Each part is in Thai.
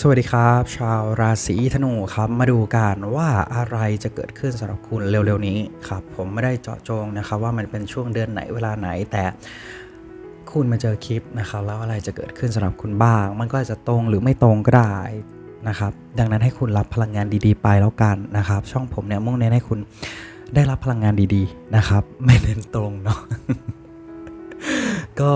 สวัสดีครับ ชาวราศีธนูครับมาดูกันว่าอะไรจะเกิดขึ้นสำหรับคุณเร็วๆนี้ครับผมไม่ได้เจาะจงนะครับว่ามันเป็นช่วงเดือนไหนเวลาไหนแต่คุณมาเจอคลิปนะครับแล้วอะไรจะเกิดขึ้นสำหรับคุณบ้าง มันก็อาจจะตรงหรือไม่ตรงก็ได้นะครับดังนั้นให้คุณรับพลังงานดีๆ ไปแล้วกันนะครับ ช่องผมเนี่ยมุ่งเน้นให้คุณได้รับพลังงานดีๆนะครับ ไม่เน้นตรงเนาะ ก็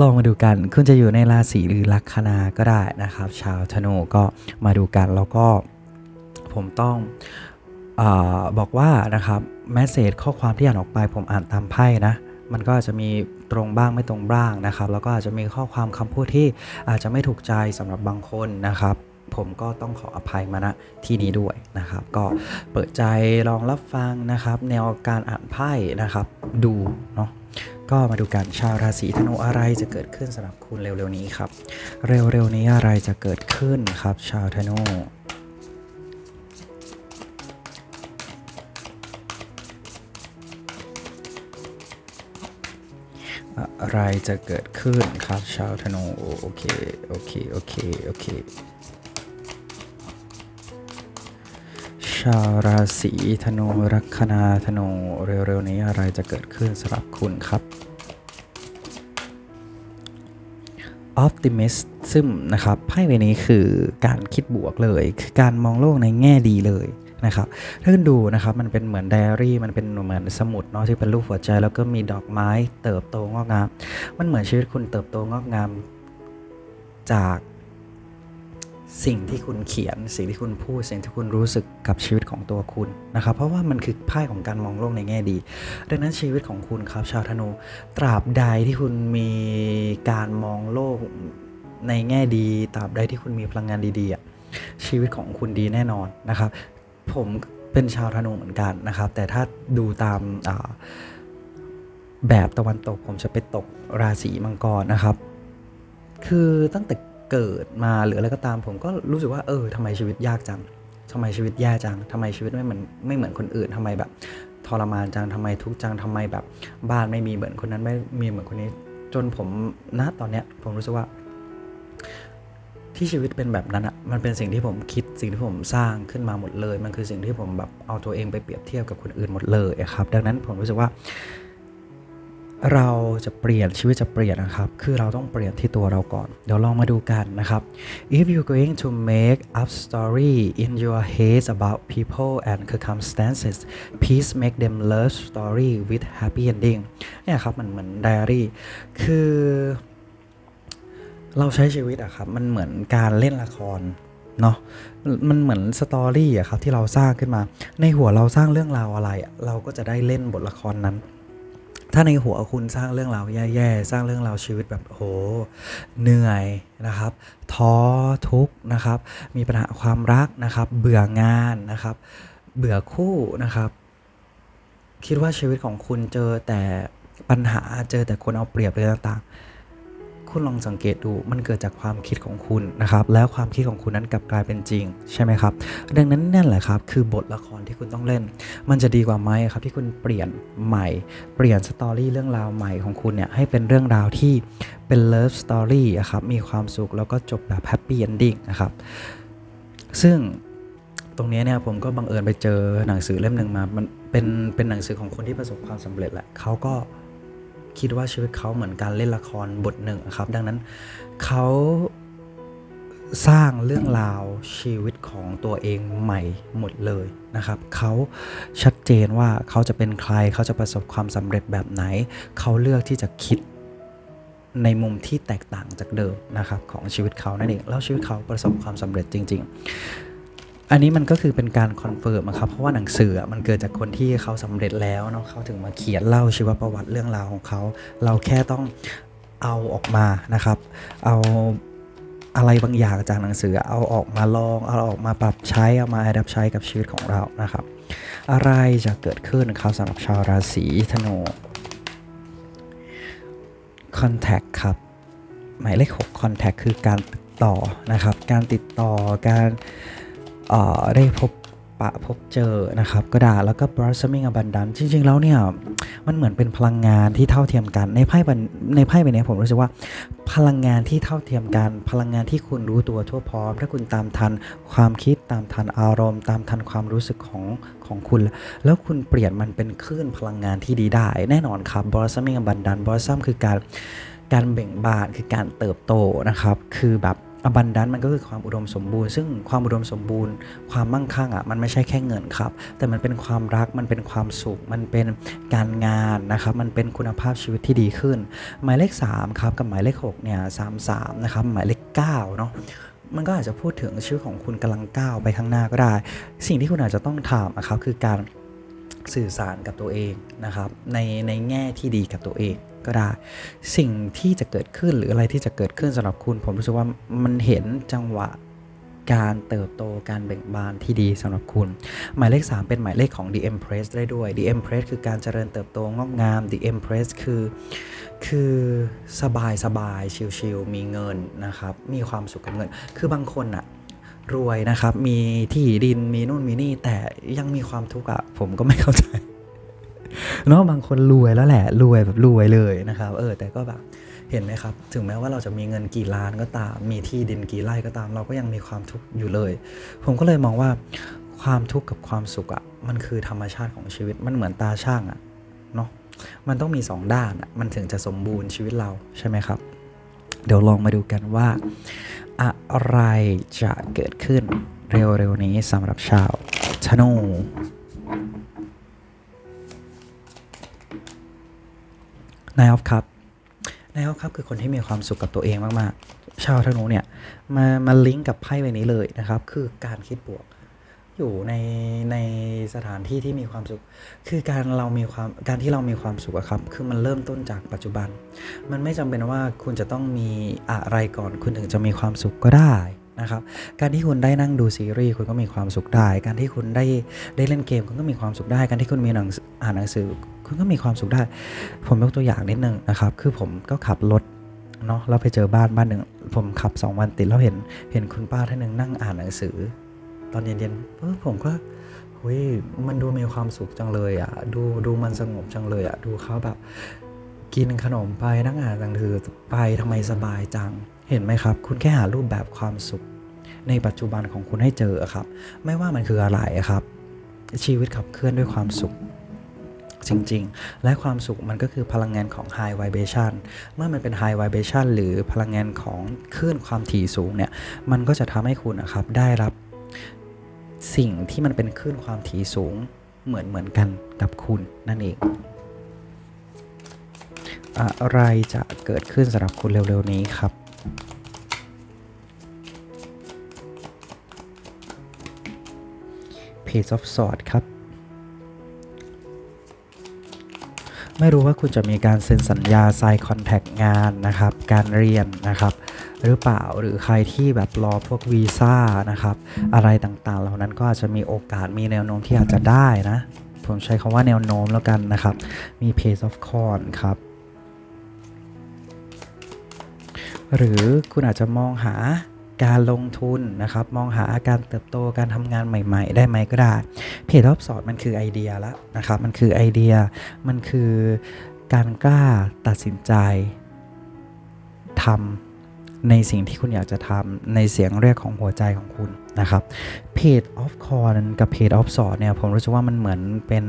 ลองมาดูกันคุณจะอยู่ในราศีหรือลัคนาก็ได้นะครับ ชาวธนูก็มาดูกันแล้วก็ผมต้องอบอกว่านะครับแมสเซจข้อความที่อ่านออกไปผมอ่านตามไพ่นะมันก็อาจจะมีตรงบ้างไม่ตรงบ้างนะครับ แล้วก็อาจจะมีข้อความคำพูดที่อาจจะไม่ถูกใจสำหรับบางคนนะครับผมก็ต้องขออภัยมาณที่นี้ด้วยนะครับ ก็เปิดใจลองรับฟังนะครับ แนวการอ่านไพ่นะครับ ดูเนาะ ก็มาดูกันชาวราศีธนูอะไรจะเกิดขึ้นสำหรับคุณเร็วๆนี้ครับ เร็วๆนี้อะไรจะเกิดขึ้นครับ ชาวธนูอะไรจะเกิดขึ้นครับ ชาวธนูโอเคโอเคโอเคโอเคชาวราศีธนูลัคนาธนูเร็วๆนี้อะไรจะเกิดขึ้นสำหรับคุณครับ optimism นะครับไพ่ใบนี้คือการคิดบวกเลย คือการมองโลกในแง่ดีเลยนะครับถ้าคุณดูนะครับมันเป็นเหมือนไดอารี่ มันเป็นเหมือนสมุดเนาะที่เป็นรูปหัวใจ แล้วก็มีดอกไม้เติบโตงอกงาม มันเหมือนชีวิตคุณเติบโตงอกงามจาก สิ่งที่คุณเขียน สิ่งที่คุณพูด สิ่งที่คุณรู้สึกกับชีวิตของตัวคุณนะครับ เพราะว่ามันคือไพ่ของการมองโลกในแง่ดี ดังนั้นชีวิตของคุณครับชาวธนู ตราบใดที่คุณมีการมองโลกในแง่ดี ตราบใดที่คุณมีพลังงานดีๆอะชีวิตของคุณดีแน่นอนนะครับ ผมเป็นชาวธนูเหมือนกันนะครับ แต่ถ้าดูตามาแบบตะวันตกผมจะไปตกราศีมังกรนะครับ คือตั้งแต่ เกิดมาหรืออะไรก็ตาม ผมก็รู้สึกว่าเออทำไมชีวิตยากจังทำไมชีวิตแย่จังทำไมชีวิตไม่เหมือนไม่เหมือนคนอื่นทำไมแบบทรมานจังทำไมทุกข์จังทำไมแบบบ้านไม่มีเหมือนคนนั้นไม่มีเหมือนคนนี้ จนผมณตอนเนี้ยผมรู้สึกว่า ที่ชีวิตเป็นแบบนั้นอะ่ะมันเป็นสิ่งที่ผมคิดสิ่งที่ผมสร้างขึ้นมาหมดเลย มันคือสิ่งที่ผมแบบเอาตัวเองไปเปรียบเทียบกับคนอื่นหมดเลยครับ ดังนั้นผมรู้สึกว่า เราจะเปลี่ยนชีวิตจะเปลี่ยนนะครับ คือเราต้องเปลี่ยนที่ตัวเราก่อน เดี๋ยวลองมาดูกันนะครับ if you're going to make up story in your head about people and circumstances please make them love story with happy ending เนี่ยครับมันเหมือนไดอารี่คือ เราใช้ชีวิตอะครับ มันเหมือนการเล่นละครเนาะมันเหมือนสตอรี่อะครับที่เราสร้างขึ้นมา ในหัวเราสร้างเรื่องราวอะไร เราก็จะได้เล่นบทละครนั้น ถ้าในหัวคุณสร้างเรื่องราวแย่ๆ สร้างเรื่องราวชีวิตแบบโหเหนื่อยนะครับ ท้อทุกข์นะครับ มีปัญหาความรักนะครับ เบื่องานนะครับ เบื่อคู่นะครับ คิดว่าชีวิตของคุณเจอแต่ปัญหาเจอแต่คนเอาเปรียบอะไรต่างๆ คุณลองสังเกตดูมันเกิดจากความคิดของคุณนะครับแล้วความคิดของคุณนั้นกลับกลายเป็นจริงใช่ไหมครับดังนั้นนั่นแหละครับคือบทละครที่คุณต้องเล่น มันจะดีกว่าไหมครับที่คุณเปลี่ยนใหม่ เปลี่ยนสตอรี่เรื่องราวใหม่ของคุณเนี่ยให้เป็นเรื่องราวที่เป็นเลิฟสตอรี่อะครับมีความสุขแล้วก็จบแบบแฮปปี้เอนดิ้งนะครับซึ่งตรงนี้เนี่ยผมก็บังเอิญไปเจอหนังสือเล่มหนึ่งมา มันเป็นเป็นหนังสือของคนที่ประสบความสำเร็จแหละเขาก็ คิดว่าชีวิตเขาเหมือนการเล่นละครบทหนึ่งครับ ดังนั้นเขาสร้างเรื่องราวชีวิตของตัวเองใหม่หมดเลยนะครับ เขาชัดเจนว่าเขาจะเป็นใครเขาจะประสบความสำเร็จแบบไหน เขาเลือกที่จะคิดในมุมที่แตกต่างจากเดิมนะครับของชีวิตเขานั่นเองแล้วชีวิตเขาประสบความสำเร็จจริง ๆ อันนี้มันก็คือเป็นการคอนเฟิร์มครับเพราะว่าหนังสือมันเกิดจากคนที่เขาสำเร็จแล้วเนาะเขาถึงมาเขียนเล่าชีวประวัติเรื่องราวของเขา เราแค่ต้องเอาออกมานะครับ เอาอะไรบางอย่างจากหนังสือเอาออกมาลองเอาออกมาปรับใช้เอามา adapt ใช้กับชีวิตของเรานะครับ อะไรจะเกิดขึ้นครับสำหรับชาวราศีธนู contact ครับ หมายเลข 6 contact คือการติดต่อนะครับ การติดต่อการ ได้พบปะพบเจอนะครับก็ด้แล้วก็ blossoming abundance จริง ๆ แล้วเนี่ย มันเหมือนเป็นพลังงานที่เท่าเทียมกันในไพ่ใบในไพ่ใบนี้ผมรู้สึกว่า พลังงานที่เท่าเทียมกัน พลังงานที่คุณรู้ตัวทั่วพร้อม ถ้าคุณตามทันความคิดตามทันอารมณ์ ตามทันความรู้สึกของของคุณ แล้วคุณเปลี่ยนมันเป็นคลื่นพลังงานที่ดีได้ แน่นอนครับ blossoming abundance blossom คือการการเบ่งบานคือการเติบโตนะครับ คือแบบ abundance มันก็คือความอุดมสมบูรณ์ ซึ่งความอุดมสมบูรณ์ ความมั่งคั่งอะมันไม่ใช่แค่เงินครับ แต่มันเป็นความรักมันเป็นความสุข มันเป็นการงานนะครับมันเป็นคุณภาพชีวิตที่ดีขึ้น หมายเลข3ครับกับหมายเลข6เนี่ย3 3นะครับหมายเลข9เนาะมันก็อาจจะพูดถึงชีวิตของคุณกำลังก้าวไปข้างหน้าก็ได้ สิ่งที่คุณอาจจะต้องทำนะครับคือการ สื่อสารกับตัวเองนะครับ ในในแง่ที่ดีกับตัวเองก็ได้ สิ่งที่จะเกิดขึ้นหรืออะไรที่จะเกิดขึ้นสำหรับคุณ ผมรู้สึกว่ามันเห็นจังหวะการเติบโตการเบ่งบานที่ดีสำหรับคุณ หมายเลข 3 เป็นหมายเลขของ The Empress ได้ด้วย The Empress คือการเจริญเติบโตงอกงาม The Empress คือคือสบายสบายชิลๆมีเงินนะครับ มีความสุขกับเงิน คือบางคนอะ รวยนะครับ มีที่ดินมีนู่นมีนี่ แต่ยังมีความทุกข์อะผมก็ไม่เข้าใจเนาะบางคนรวยแล้วแหละ รวยแบบรวยเลยนะครับ เออ แต่ก็แบบเห็นไหมครับ ถึงแม้ว่าเราจะมีเงินกี่ล้านก็ตาม มีที่ดินกี่ไร่ก็ตาม เราก็ยังมีความทุกข์อยู่เลย ผมก็เลยมองว่าความทุกข์กับความสุขอะมันคือธรรมชาติของชีวิตมันเหมือนตาช่างอะเนาะมันต้องมีสองด้านอะมันถึงจะสมบูรณ์ชีวิตเราใช่ไหมครับ เดี๋ยวลองมาดูกันว่า อะไรจะเกิดขึ้นเร็วๆนี้สำหรับชาวธนูนายออฟครับนายออฟครับคือคนที่มีความสุขกับตัวเองมากๆ ชาวธนูเนี่ยมามาลิงก์กับไพ่ใบนี้เลยนะครับ คือการคิดบวก อยู่ในในสถานที่ที่มีความสุข คือการเรามีความการที่เรามีความสุขครับ คือมันเริ่มต้นจากปัจจุบัน มันไม่จำเป็นว่าคุณจะต้องมีอะไรก่อน คุณถึงจะมีความสุขก็ได้นะครับ การที่คุณได้นั่งดูซีรีส์คุณก็มีความสุขได้ การที่คุณได้ได้เล่นเกมคุณก็มีความสุขได้ การที่คุณมีหนังออ่านหนังสือคุณก็มีความสุขได้ ผมยกตัวอย่างนิดนึงนะครับ คือผมก็ขับรถเนาะแล้วไปเจอบ้านบ้านหนึ่งผมขับ 2 วันติดแล้วเห็นเห็นคุณป้าท่านหนึ่งนั่งอ่านหนังสือ ตอนเย็นๆเออผมก็เฮ้ยมันดูมีความสุขจังเลยอะ่ะ ดูดูมันสงบจังเลยอะ่ะ ดูเขาแบบกินขนมไปนั่งอ่านหนังสือไปทำไมสบายจัง เห็นไหมครับ คุณแค่หารูปแบบความสุข ในปัจจุบันของคุณให้เจอครับ ไม่ว่ามันคืออะไรครับ ชีวิตขับเคลื่อนด้วยความสุขจริงๆ และความสุขมันก็คือพลังงานของ high vibration เมื่อมันเป็น high vibration หรือพลังงานของคลื่นความถี่สูงเนี่ย มันก็จะทำให้คุณนะครับได้รับ สิ่งที่มันเป็นคลื่นความถี่สูงเหมือนเหมือนกันกับคุณนั่นเอง อะไรจะเกิดขึ้นสำหรับคุณเร็วๆนี้ครับ Page of Swords ครับ ไม่รู้ว่าคุณจะมีการเซ็นสัญญา sign contract งานนะครับ การเรียนนะครับ หรือเปล่าหรือใครที่แบบรอพวกวีซ่านะครับอะไรต่างๆ เหล่านั้นก็อาจจะมีโอกาสมีแนวโน้มที่อาจจะได้นะ ผมใช้คำว่าแนวโน้มแล้วกันนะครับ มี Page of Corn ครับ หรือคุณอาจจะมองหาการลงทุนนะครับ มองหาการเติบโตการทำงานใหม่ ๆ ได้ไหมก็ได้ เพจรอบสอนมันคือไอเดียแล้วนะครับ มันคือไอเดีย มันคือการกล้าตัดสินใจทำ ในสิ่งที่คุณอยากจะทำในเสียงเรียกของหัวใจของคุณนะครับเพจ of corn กับเพจ of สอนเนี่ยผมรู้สึกว่ามันเหมือนเป็น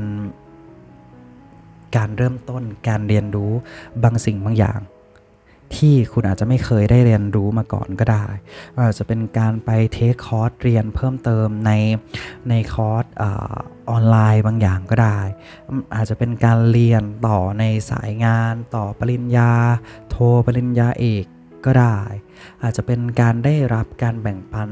การเริ่มต้นการเรียนรู้บางสิ่งบางอย่างที่คุณอาจจะไม่เคยได้เรียนรู้มาก่อนก็ได้ อาจจะเป็นการไปเทคคอร์สเรียนเพิ่มเติมในในคอร์สอออนไลน์บางอย่างก็ได้ อาจจะเป็นการเรียนต่อในสายงาน ต่อปริญญา โทปริญญาเอกก็ได้ อาจจะเป็นการได้รับการแบ่งปัน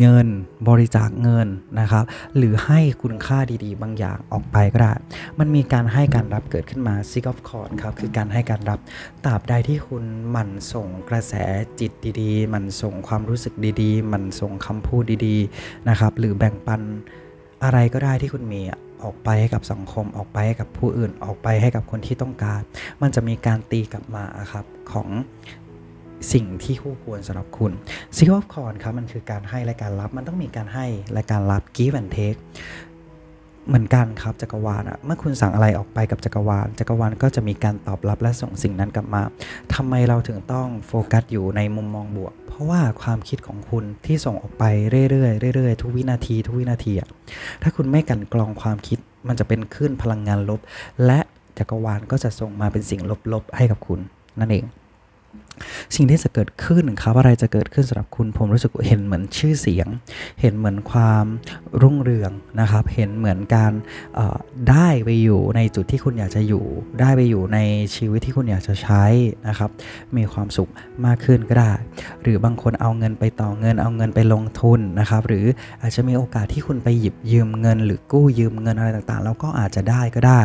เงินบริจาคเงินนะครับ หรือให้คุณค่าดีๆ บางอย่างออกไปก็ได้ มันมีการให้การรับเกิดขึ้นมา Six of c o r d ครับ คือการให้การรับตราบใดที่คุณหมั่นส่งกระแสจิตดีๆ มันส่งความรู้สึกดีๆ มันส่งคำพูดดีๆนะครับ หรือแบ่งปันอะไรก็ได้ที่คุณมี ออกไปให้กับสังคมออกไปให้กับผู้อื่นออกไปให้กับคนที่ต้องการ มันจะมีการตีกลับมาครับของสิ่งที่คู่ควรสำหรับคุณ Six of c o r n ครับมันคือการให้และการรับมันต้องมีการให้และการรับ give and take เหมือนกันครับจักรวาลอะเมื่อคุณสั่งอะไรออกไปกับจักรวาล จักรวาลก็จะมีการตอบรับและส่งสิ่งนั้นกลับมาทำไมเราถึงต้องโฟกัสอยู่ในมุมมองบวก ราะว่าความคิดของคุณที่ส่งออกไปเรื่อยๆเรื่อยๆทุกวินาที ทุกวินาทีอะถ้าคุณไม่กันกรองความคิดมันจะเป็นคลื่นพลังงานลบ และจักรวาลก็จะส่งมาเป็นสิ่งลบๆให้กับคุณนั่นเอง สิ่งที่จะเกิดขึ้นครับอะไรจะเกิดขึ้นสำหรับคุณผมรู้สึกเห็นเหมือนชื่อเสียง เห็นเหมือนความรุ่งเรืองนะครับ เห็นเหมือนการได้ไปอยู่ในจุดที่คุณอยากจะอยู่ ได้ไปอยู่ในชีวิตที่คุณอยากจะใช้นะครับ มีความสุขมากขึ้นก็ได้ หรือบางคนเอาเงินไปต่อเงิน เอาเงินไปลงทุนนะครับ หรืออาจจะมีโอกาสที่คุณไปหยิบยืมเงิน หรือกู้ยืมเงินอะไรต่างๆ แล้วก็อาจจะได้ก็ได้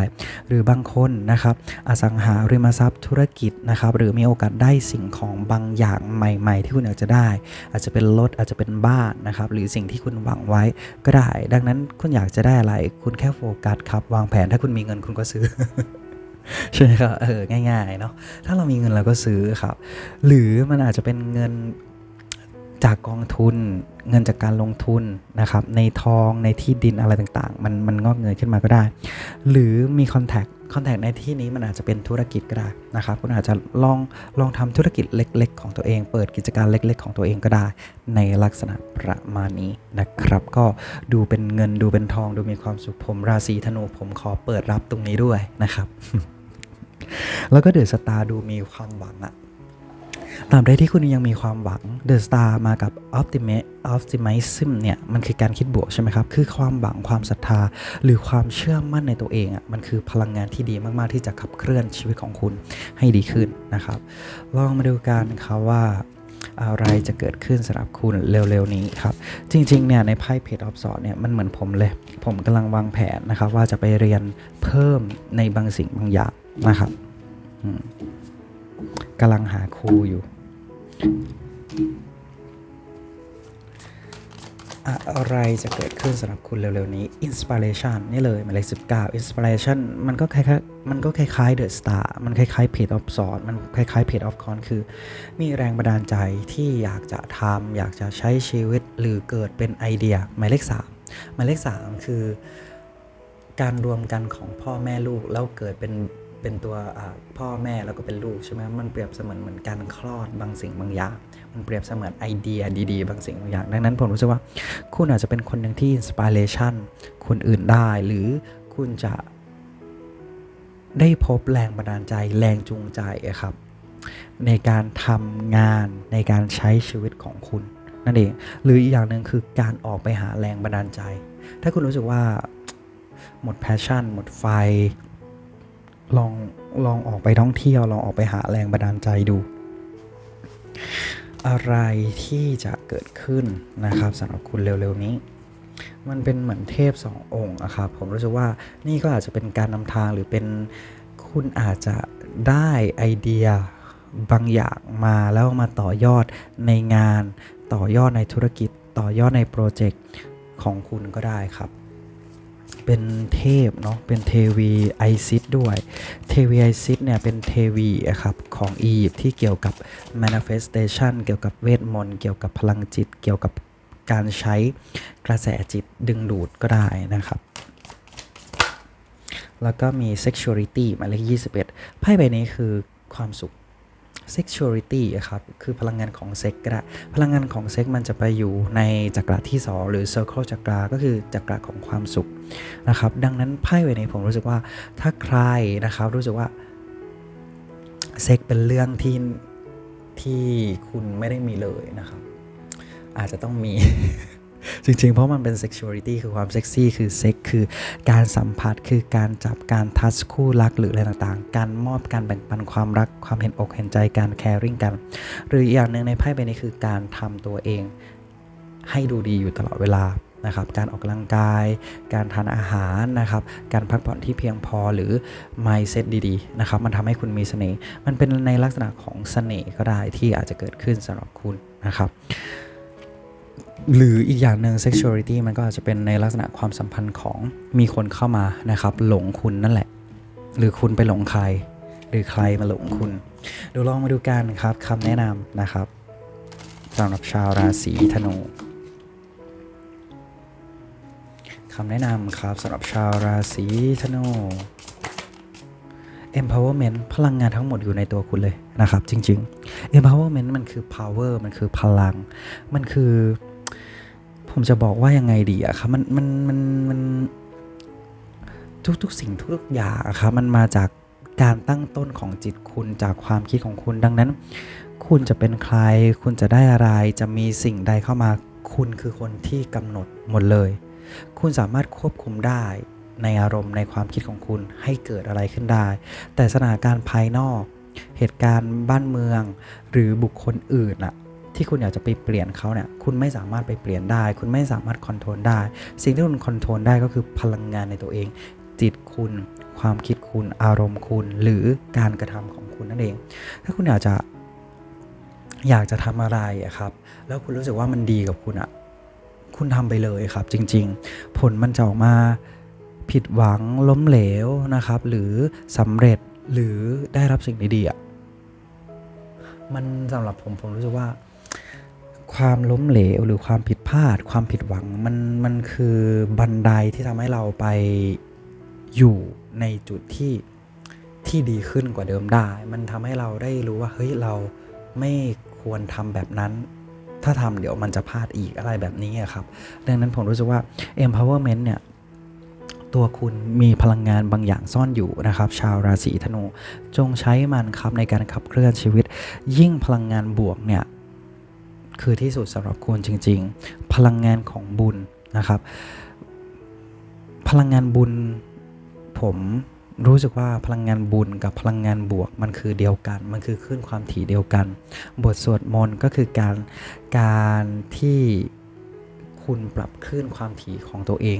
หรือบางคนนะครับ อสังหาริมทรัพย์ธุรกิจนะครับ หรือมีโอกาสได้สิ่งของบางอย่างใหม่ ๆ ที่คุณอยากจะได้ อาจจะเป็นรถอาจจะเป็นบ้านนะครับ หรือสิ่งที่คุณหวังไว้ก็ได้ ดังนั้นคุณอยากจะได้อะไร คุณแค่โฟกัสครับวางแผนถ้าคุณมีเงินคุณก็ซื้อใช่ไหมครับเออง่ายๆเนาะถ้าเรามีเงินเราก็ซื้อครับ หรือมันอาจจะเป็นเงิน จากกองทุนเงินจากการลงทุนนะครับในทองในที่ดินอะไรต่างๆ มันมันงอกเงยขึ้นมาก็ได้ หรือมีคอนแทคคอนแทคในที่นี้มันอาจจะเป็นธุรกิจก็ได้นะครับคุณอาจจะลองลองทำธุรกิจเล็ก ๆ ของตัวเอง เปิดกิจการเล็ก ๆ ของตัวเองก็ได้ ในลักษณะประมาณนี้นะครับ ก็ดูเป็นเงินดูเป็นทอง ดูมีความสุขผมราศีธนูผมขอเปิดรับตรงนี้ด้วยนะครับ แล้วก็เดือดสตาร์ดูมีความหวังอะ ตราบใดที่คุณยังมีความหวังเดอะสตาร์มากับ optimist optimism เนี่ย มันคือการคิดบวกใช่ไหมครับ คือความหวังความศรัทธา หรือความเชื่อมั่นในตัวเองอะมันคือพลังงานที่ดีมาก ๆ ที่จะขับเคลื่อนชีวิตของคุณให้ดีขึ้นนะครับ ลองมาดูกันครับว่าอะไรจะเกิดขึ้นสำหรับคุณเร็วๆนี้ครับ จริงๆเนี่ยในไพ่เพจออฟสอนเนี่ยมันเหมือนผมเลย ผมกำลังวางแผนนะครับ ว่าจะไปเรียนเพิ่มในบางสิ่งบางอย่างนะครับ อืม กำลังหาครูอยู่ อะไรจะเกิดขึ้นสำหรับคุณเร็วๆนี้ Inspiration นี่เลยหมายเลข19 Inspiration มันก็คล้ายๆมันก็คล้ายๆ The Star มันคล้ายๆ Page of s w o r d มันคล้ายๆ Page of Con คือ มีแรงบันดาลใจที่อยากจะทำอยากจะใช้ชีวิตหรือเกิดเป็นไอเดียหมายเลข3หมายเลข3คือการรวมกันของพ่อแม่ลูกแล้วเกิดเป็น เป็นตัวพ่อแม่แล้วก็เป็นลูกใช่ไหมมันเปรียบเสมือนเหมือนการคลอดบางสิ่งบางอย่าง มันเปรียบเสมือนไอเดียดีๆ บางสิ่งบางอย่าง ดังนั้นผมรู้สึกว่า คุณอาจจะเป็นคนหนึ่งที่อินสปิเรชันคนอื่นได้ หรือคุณจะได้พบแรงบันดาลใจแรงจูงใจครับ ในการทำงานในการใช้ชีวิตของคุณนั่นเอง หรืออีกอย่างหนึ่งคือการออกไปหาแรงบันดาลใจ ถ้าคุณรู้สึกว่าหมดแพชชั่น หมดไฟ ลองลองออกไปท่องเที่ยว ลองออกไปหาแรงบันดาลใจดู อะไรที่จะเกิดขึ้นนะครับสำหรับคุณเร็วๆนี้ มันเป็นเหมือนเทพสององค์อะครับผมรู้สึกว่านี่ก็อาจจะเป็นการนำทางหรือเป็นคุณอาจจะได้ไอเดียบางอย่างมาแล้วมาต่อยอดในงาน ต่อยอดในธุรกิจ ต่อยอดในโปรเจกต์ของคุณก็ได้ครับ เป็นเทพเนาะเป็นเทวีไอซิสด้วย เทวีไอซิสเนี่ยเป็นเทวีครับของอียิปต์ที่เกี่ยวกับ manifestation เกี่ยวกับเวทมนต์เกี่ยวกับพลังจิต เกี่ยวกับการใช้กระแสจิตดึงดูดก็ได้นะครับ แล้วก็มี sexuality หมายเลข21ไพ่ใบนี้คือความสุข sexuality อะครับ คือพลังงานของเซ็กก็ได้พลังงานของเซ็กมันจะไปอยู่ในจักระที่ 2 หรือ circle จักราก็คือจักระของความสุขนะครับ ดังนั้นไพ่ใบนี้ผมรู้สึกว่าถ้าใครนะครับรู้สึกว่าเซ็กเป็นเรื่องที่ที่คุณไม่ได้มีเลยนะครับ อาจจะต้องมี จริงๆ เพราะมันเป็น sexuality คือความเซ็กซี่คือเซ็กคือการสัมผัสคือการจับการทัชคู่รักหรืออะไรต่างๆ การมอบการแบ่งปันความรักความเห็นอกเห็นใจการแคริ่งกัน หรืออย่างหนึ่งในไพ่ใบนี้คือการทำตัวเอง ให้ดูดีอยู่ตลอดเวลานะครับการออกกำลังกาย การทานอาหารนะครับ การพักผ่อนที่เพียงพอหรือ mindset ดีๆนะครับ มันทำให้คุณมีเสน่ห์ มันเป็นในลักษณะของเสน่ห์ก็ได้ที่อาจจะเกิดขึ้นสำหรับคุณนะครับ หรืออีกอย่างหนึ่ง sexuality มันก็อาจจะเป็นในลักษณะความสัมพันธ์ของมีคนเข้ามานะครับ หลงคุณนั่นแหละ หรือคุณไปหลงใคร หรือใครมาหลงคุณเดี๋ยวลองมาดูกันครับคำแนะนำนะครับสำหรับชาวราศีธนูคำแนะนำครับสำหรับชาวราศีธนู empowerment พลังงานทั้งหมดอยู่ในตัวคุณเลยนะครับ จริง ๆ empowerment มันคือ power มันคือพลัง มันคือ ผมจะบอกว่ายังไงดีอะครับ มันมันมันมันทุกๆสิ่งทุกอย่างอะครับ มันมาจากการตั้งต้นของจิตคุณจากความคิดของคุณดังนั้น คุณจะเป็นใคร คุณจะได้อะไรจะมีสิ่งใดเข้ามา คุณคือคนที่กำหนดหมดเลย คุณสามารถควบคุมได้ในอารมณ์ในความคิดของคุณให้เกิดอะไรขึ้นได้ แต่สถานการณ์ภายนอก เหตุการณ์บ้านเมือง หรือบุคคลอื่นอะ ที่คุณอยากจะไปเปลี่ยนเขาเนี่ย คุณไม่สามารถไปเปลี่ยนได้ คุณไม่สามารถคอนโทรลได้ สิ่งที่คุณคอนโทรลได้ก็คือพลังงานในตัวเอง จิตคุณ ความคิดคุณ อารมณ์คุณ หรือการกระทำของคุณนั่นเอง ถ้าคุณอยากจะอยากจะทำอะไรครับ แล้วคุณรู้สึกว่ามันดีกับคุณอะคุณทำไปเลยครับ จริง ๆ ผลมันจะออกมาผิดหวังล้มเหลวนะครับ หรือสำเร็จหรือได้รับสิ่งดีๆอะมันสำหรับผมผมรู้สึกว่า ความล้มเหลวหรือความผิดพลาด ความผิดหวังมันมันคือบันไดที่ทำให้เราไปอยู่ในจุดที่ที่ดีขึ้นกว่าเดิมได้ มันทำให้เราได้รู้ว่าเฮ้ยเราไม่ควรทำแบบนั้น ถ้าทำเดี๋ยวมันจะพลาดอีกอะไรแบบนี้ครับดังนั้นผมรู้สึกว่า empowerment เนี่ยตัวคุณมีพลังงานบางอย่างซ่อนอยู่นะครับ ชาวราศีธนูจงใช้มันครับในการขับเคลื่อนชีวิต ยิ่งพลังงานบวกเนี่ย คือที่สุดสำหรับคุณจริง ๆ พลังงานของบุญนะครับ พลังงานบุญผมรู้สึกว่าพลังงานบุญกับพลังงานบวกมันคือเดียวกัน มันคือคลื่นความถี่เดียวกัน บทสวดมนต์ก็คือการการที่คุณปรับคลื่นความถี่ของตัวเอง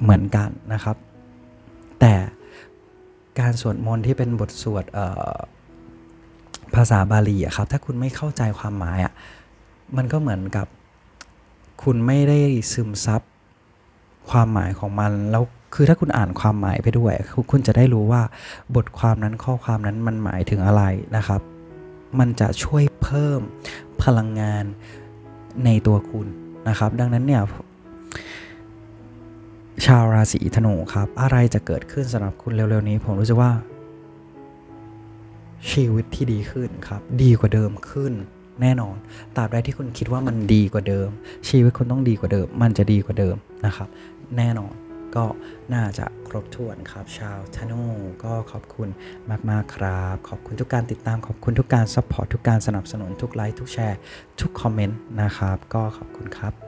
เหมือนกันนะครับ แต่การสวดมนต์ที่เป็นบทสวดภาษาบาลีอะครับ ถ้าคุณไม่เข้าใจความหมายอะ มันก็เหมือนกับ คุณไม่ได้ซึมซับความหมายของมัน แล้วคือถ้าคุณอ่านความหมายไปด้วย คุณจะได้รู้ว่าบทความนั้นข้อความนั้นมันหมายถึงอะไรนะครับ มันจะช่วยเพิ่มพลังงานในตัวคุณนะครับ ดังนั้นเนี่ยชาวราศีธนูครับ อะไรจะเกิดขึ้นสำหรับคุณเร็วๆนี้ ผมรู้สึกว่า ชีวิตที่ดีขึ้นครับ ดีกว่าเดิมขึ้น แน่นอนตราบใดที่คุณคิดว่ามันดีกว่าเดิม ชีวิตคุณต้องดีกว่าเดิม มันจะดีกว่าเดิมนะครับ แน่นอนก็น่าจะครบถ้วนครับ ชาวชาโนก็ขอบคุณมาก ๆ ครับ ขอบคุณทุกการติดตามขอบคุณทุกการซัพพอร์ตทุกการสนับสนุนทุกไลค์ทุกแชร์ ทุกคอมเมนต์นะครับ ก็ขอบคุณครับ